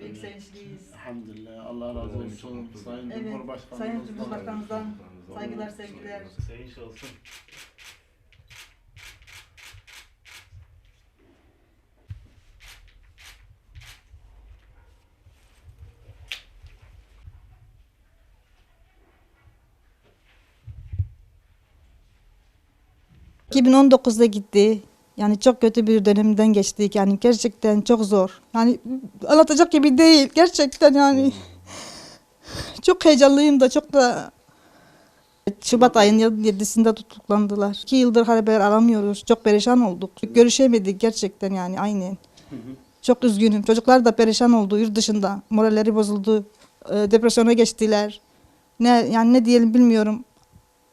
Büyük sevinçliyiz. Elhamdülillah. Allah razı olsun. Sayın Evet, Cumhurbaşkanımızdan. Sayın Cumhurbaşkanımızdan saygılar, sevgiler. Sevinç olsun. Evet. 2019'da gitti. Yani çok kötü bir dönemden geçtik. Yani gerçekten çok zor. Yani anlatacak gibi değil. Gerçekten yani. Çok heyecanlıyım da çok da Şubat ayının 7'sinde tutuklandılar. İki yıldır haber alamıyoruz. Çok perişan olduk. Görüşemedik gerçekten yani aynen. Çok üzgünüm. Çocuklar da perişan oldu yurt dışında. Moralleri bozuldu. Ee, Depresyona geçtiler. Ne yani ne diyelim bilmiyorum.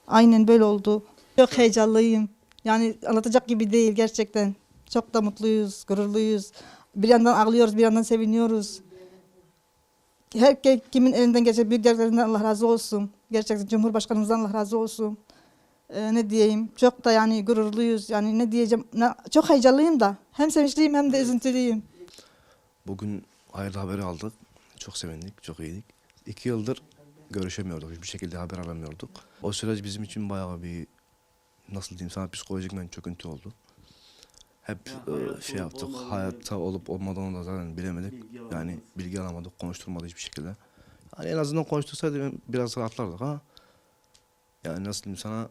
Aynen böyle oldu. Çok heyecanlıyım. Yani anlatacak gibi değil gerçekten. Çok da mutluyuz, gururluyuz. Bir yandan ağlıyoruz, bir yandan seviniyoruz. Herkes kimin elinden geçen büyüklerinden Allah razı olsun. Gerçekten Cumhurbaşkanımızdan Allah razı olsun. Ee, ne diyeyim? Çok da yani gururluyuz. Yani ne diyeceğim? Ne- çok heyecanlıyım da. Hem sevinçliyim hem de üzüntülüyüm. Bugün hayırlı haberi aldık. Çok sevindik, çok iyiydik. İki yıldır görüşemiyorduk, hiçbir şekilde haber alamıyorduk. O süreç bizim için bayağı bir, nasıl diyeyim sana psikolojik bir çöküntü oldu. Hep e, şey yaptık, hayatta olup olmadığını da zaten bilemedik. Yani bilgi alamadık, konuşturmadık hiçbir şekilde. Yani en azından konuştursaydı biraz rahatlardık ama yani nasıl diyeyim sana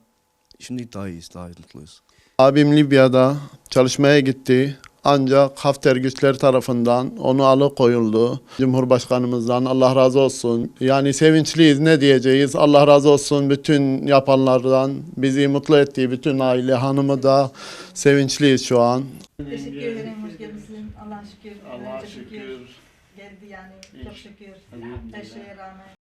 şimdi daha iyiyiz, daha mutluyuz. Abim Libya'da çalışmaya gitti. Ancak Hafter güçleri tarafından onu alıkoyuldu. Cumhurbaşkanımızdan Allah razı olsun. Yani sevinçliyiz ne diyeceğiz. Allah razı olsun bütün yapanlardan. Bizi mutlu ettiği bütün aile hanımı da sevinçliyiz şu an. Teşekkür ederim. Hoş geldin. Allah'a şükür. Allah'a Önce şükür. Geldi yani. Çok şükür. Her şeye rağmen.